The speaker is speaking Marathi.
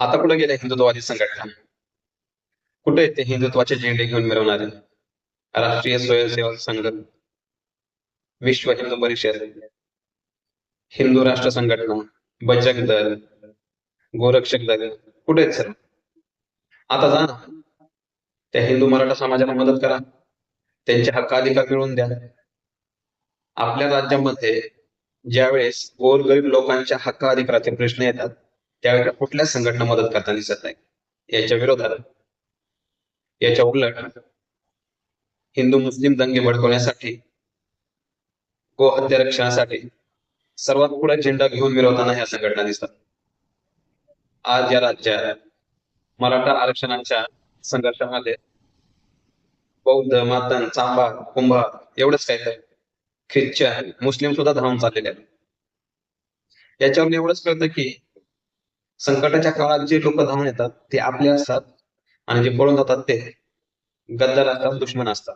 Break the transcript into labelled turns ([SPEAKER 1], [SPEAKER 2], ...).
[SPEAKER 1] आता कुठे गेले हिंदुत्ववादी संघटना? कुठे येते ते हिंदुत्वाचे झेंडे घेऊन मिरवणारे? राष्ट्रीय स्वयंसेवक संघ विश्व हिंदू परिषद? हिंदू राष्ट्र संघटना? बचक दल? गोरक्षक दल? कुठे आहेत सर? आता जा ना. त्या हिंदू मराठा समाजाला मदत करा. त्यांचे हक्क अधिकार मिळवून द्या. आपल्या राज्यामध्ये ज्यावेळेस गोरगरीब लोकांच्या हक्क अधिकाराचे प्रश्न येतात त्यावेळेला कुठल्याच संघटना मदत करताना दिसत नाही. याच्या विरोधात याच्या उलट हिंदू मुस्लिम दंगे भडकवण्यासाठी गोहत्या रक्षणासाठी सर्वात पुढे झेंडा घेऊन मिरवताना ह्या संघटना दिसतात. आज या राज्यात मराठा आरक्षणाच्या संघर्षामध्ये बौद्ध मातन चांबा कुंभा एवढंच काय तर ख्रिश्चन मुस्लिम सुद्धा धावून चाललेले आहेत. याच्यावर एवढंच कळतं की संकटाच्या काळात जे लोक धावून येतात ते आपले असतात आणि जे पळून जातात ते गद्दार असतात दुश्मन असतात.